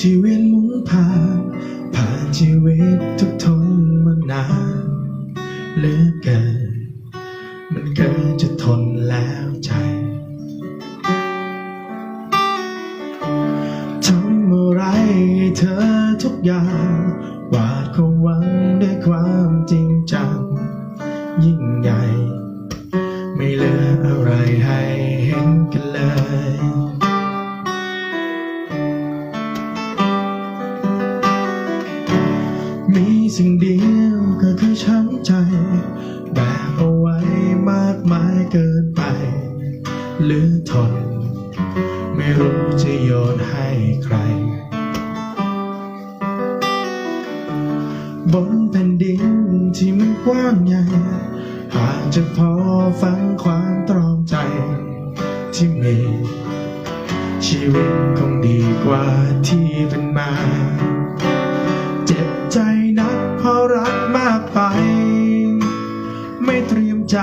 ที่เวียนหมุนผ่านผ่านชีวิตทุกทนมานานเหลือเกินมันเกินจะทนแล้วใจทำอะไรให้เธอทุกอย่างวาดความหวังด้วยความจริงจังยิ่งใหญ่ ไม่เหลืออะไรให้ มีสิ่งเดียวก็คือช้ำใจ แบกเอาไว้มากมายเกินไปหลือทน ไม่รู้จะโยนให้ใคร บนแผ่นดินที่มันกว้างใหญ่หากจะพอฟังความตรอมใจ ที่มี ชีวิตคงดีกว่าที่เป็นมา ใจ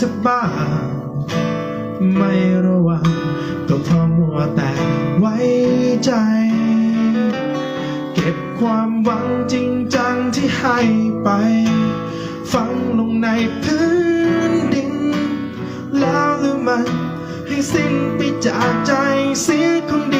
สบางไม่ระวังก็เพราะมัวแต่ไว้ใจ เก็บความหวังจริงจังที่ให้ไป ฝังลงในพื้นดิน แล้วหรือมันให้สิ้นไปจากใจเสียคนดี